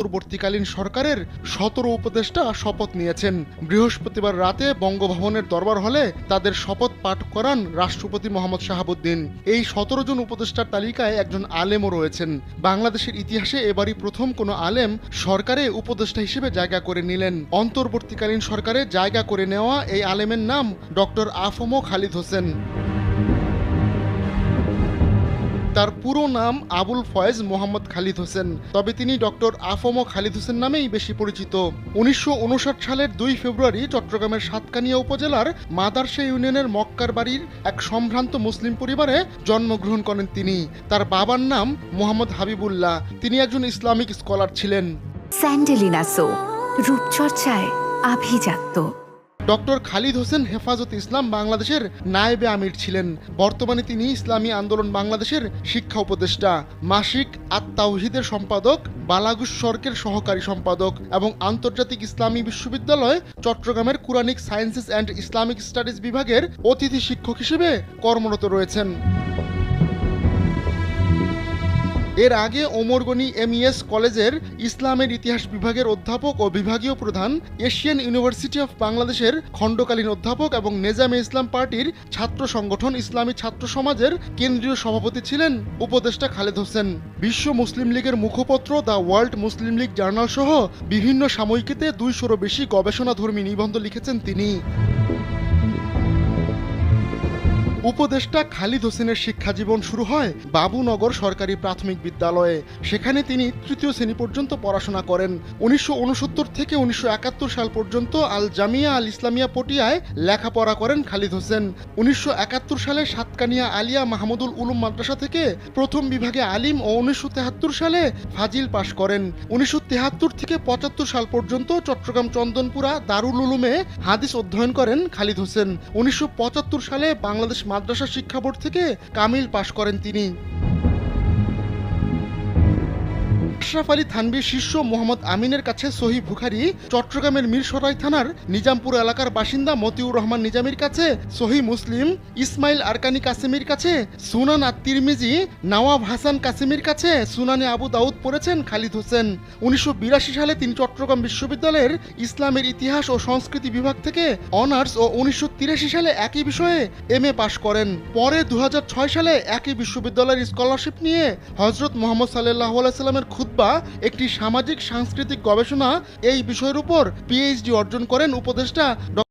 অন্তর্বর্তীকালীন সরকারের সতেরো উপদেষ্টা শপথ নিয়েছেন। বৃহস্পতিবার রাতে বঙ্গভবনের দরবার হলে তাদের শপথ পাঠ করান রাষ্ট্রপতি মোহাম্মদ শাহাবুদ্দিন। এই সতেরো জন উপদেষ্টার তালিকায় একজন আলেমও রয়েছেন। বাংলাদেশের ইতিহাসে এবারই প্রথম কোনো আলেম সরকারে উপদেষ্টা হিসেবে জায়গা করে নিলেন। অন্তর্বর্তীকালীন সরকারে জায়গা করে নেওয়া এই আলেমের নাম ডক্টর আফমো খালিদ হোসেন। তার পুরো নাম আবুল ফয়েজ মোহাম্মদ খালিদ হোসেন। তবে তিনি ডক্টর আফমো খালিদ হোসেন নামেই বেশি পরিচিত। উনিশশো উনষাট সালের দুই ফেব্রুয়ারি চট্টগ্রামের সাতকানিয়া উপজেলার মাদারশা ইউনিয়নের মক্কার বাড়ির এক সম্ভ্রান্ত মুসলিম পরিবারে জন্মগ্রহণ করেন তিনি। তার বাবার নাম মোহাম্মদ হাবিবুল্লাহ। তিনি একজন ইসলামিক স্কলার ছিলেন। স্যান্ডেলিনা সো, রূপচর্চায় আভিজাত্য। ডক্টর খালিদ হোসেন হেফাজত ইসলাম বাংলাদেশের নায়েবে আমির ছিলেন। বর্তমানে তিনি ইসলামী আন্দোলন বাংলাদেশের শিক্ষা উপদেষ্টা। মাসিক আত্মাউহিদের সম্পাদক, বালাগুস সরকের সহকারী সম্পাদক এবং আন্তর্জাতিক ইসলামী বিশ্ববিদ্যালয়, চট্টগ্রামের Quranic sciences and Islamic studies বিভাগের অতিথি শিক্ষক হিসেবে কর্মরত রয়েছেন। এর আগে ওমরগনি এমইএস কলেজের ইসলামের ইতিহাস বিভাগের অধ্যাপক ও বিভাগীয় প্রধান, এশিয়ান ইউনিভার্সিটি অফ বাংলাদেশের খণ্ডকালীন অধ্যাপক এবং নেজামে ইসলাম পার্টির ছাত্র সংগঠন ইসলামী ছাত্র সমাজের কেন্দ্রীয় সভাপতি ছিলেন উপদেষ্টা খালেদ হোসেন। বিশ্ব মুসলিম লীগের মুখপত্র the world Muslim league journal সহ বিভিন্ন সাময়িকীতে দুইশোরও বেশি গবেষণাধর্মী নিবন্ধ লিখেছেন তিনি। উপদেষ্টা খালিদ হোসেনের শিক্ষা জীবন শুরু হয় বাবুনগর সরকারি প্রাথমিক বিদ্যালয়ে। সেখানে তিনি তৃতীয় শ্রেণি পর্যন্ত পড়াশোনা করেন। উনিশশো উনসত্তর থেকে উনিশশো একাত্তর সাল পর্যন্ত আল জামিয়া আল ইসলামিয়া পটিয়ায় লেখাপড়া করেন খালিদ হোসেন। উনিশশো একাত্তর সালে সাতকানিয়া আলিয়া মাহমুদুল উলুম মাদ্রাসা থেকে প্রথম বিভাগে আলিম ও উনিশশো সালে ফাজিল পাশ করেন। উনিশশো থেকে পঁচাত্তর সাল পর্যন্ত চট্টগ্রাম চন্দনপুরা দারুল উলুমে হাদিস অধ্যয়ন করেন খালিদ হোসেন। উনিশশো পঁচাত্তর সালে বাংলাদেশ মাদ্রাসা শিক্ষা বোর্ড থেকে কামিল পাশ করেন তিনি। আশরাফ আলী থানবীর শিষ্য মোহাম্মদ আমিনের কাছে সহি বুখারি, চট্টগ্রামের মিরসরাই থানার নিজামপুর এলাকার বাসিন্দা মতিউর রহমান নিজামীর কাছে সহি মুসলিম, ইসমাইল আরকানি কাসেমির কাছে সুনান আত তিরমিজি নওয়াব হাসান কাসেমির কাছে সুনানে আবু দাউদ পড়েছেন খালিদ হোসেন। উনিশশো সালে তিনি চট্টগ্রাম বিশ্ববিদ্যালয়ের ইসলামের ইতিহাস ও সংস্কৃতি বিভাগ থেকে অনার্স ও উনিশশো তিরাশি সালে একই বিষয়ে এম এ পাশ করেন। পরে দু হাজার ছয় সালে একই বিশ্ববিদ্যালয়ের স্কলারশিপ নিয়ে হজরত মোহাম্মদ সাল্লাহ সাল্লামের খুদ্া একটি সামাজিক সাংস্কৃতিক গবেষণা এই বিষয়ের উপর পিএইচডি অর্জন করেন উপদেষ্টা